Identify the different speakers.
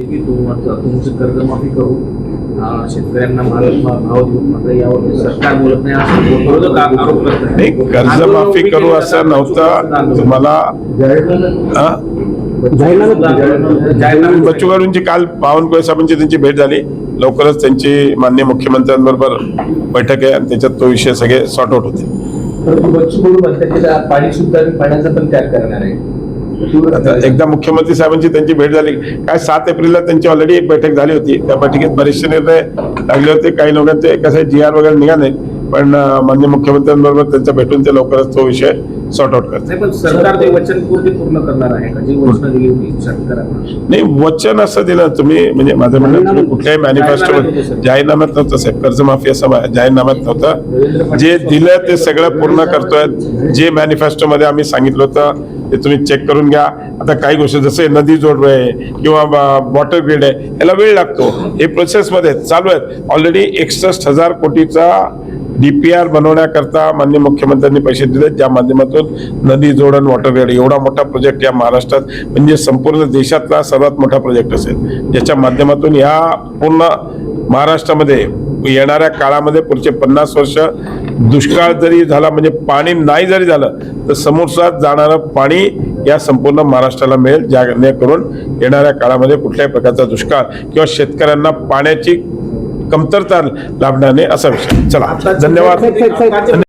Speaker 1: की तुम- तुमचं कर्जमाफी करू शेतकऱ्यांना माल भाव देऊ मात्र यावर सरकार बोलत नाही.
Speaker 2: कर्जमाफी करू असं
Speaker 1: केली
Speaker 2: नव्हतं. तुम्हाला बच्चू कडूंची काल बावनकुळे साहेबांची त्यांची भेट झाली. लवकरच त्यांची मान्य मुख्यमंत्र्यांबरोबर बैठक आहे आणि त्याच्यात तो विषय सगळे सॉर्ट आउट होते
Speaker 3: बच्चू कडू म्हणतात पाणी सुद्धा पाण्याचा पण त्याग करणार आहे.
Speaker 2: एकदा मुख्यमंत्री साहेबांची त्यांची भेट झाली. काय सात एप्रिलला त्यांची ऑलरेडी एक बैठक झाली होती. त्या बैठकीत बरेचसे निर्णय लागले होते. काही लोकांचे कसं जी आर वगैरे निघाले. पण माननीय मुख्यमंत्र्यांबरोबर त्यांचा भेटून ते लवकरच तो विषय सॉर्ट आउट करते.
Speaker 1: नाही पण सरकार ते वचनपूर्ती पूर्ण करणार आहे का? जी घोषणा दिली होती शेतकऱ्यांना
Speaker 2: नाही वचन असं दिलं तुम्ही म्हणजे माझं म्हणणं तुम्ही कुठल्याही मॅनिफेस्टो
Speaker 1: जाहीरनाम्यात
Speaker 2: नव्हतं साहेब. कर्जमाफी असं जाहीरनाम्यात नव्हतं. जे दिलं ते सगळं पूर्ण करतोय. जे मॅनिफेस्टो मध्ये आम्ही सांगितलं होतं ते तुम्ही चेक करून घ्या. आता काही गोष्टी जसे नदी जोड आहे किंवा वॉटर ग्रीड आहे याला वेळ लागतो. हे प्रोसेसमध्ये चालू आहेत. ऑलरेडी एकसष्ट हजार कोटीचा डीपीआर बनवण्याकरता माननीय मुख्यमंत्र्यांनी पैसे दिले ज्या माध्यमातून नदी जोडण वॉटर ग्रेड एवढा मोठा प्रोजेक्ट या महाराष्ट्रात म्हणजे संपूर्ण देशातला सर्वात मोठा प्रोजेक्ट असेल. ज्याच्या माध्यमातून या पूर्ण महाराष्ट्रामध्ये येणाऱ्या काळामध्ये पुढचे पन्नास वर्ष दुष्काळ जरी झाला म्हणजे पाणी नाही जरी झालं तर समोरचा जाणारं पाणी या संपूर्ण महाराष्ट्राला मिळेल जेणेकरून येणाऱ्या काळामध्ये कुठल्याही प्रकारचा दुष्काळ किंवा शेतकऱ्यांना पाण्याची कमतरता लाभणार नाही असा विषय चला धन्यवाद धन्यवाद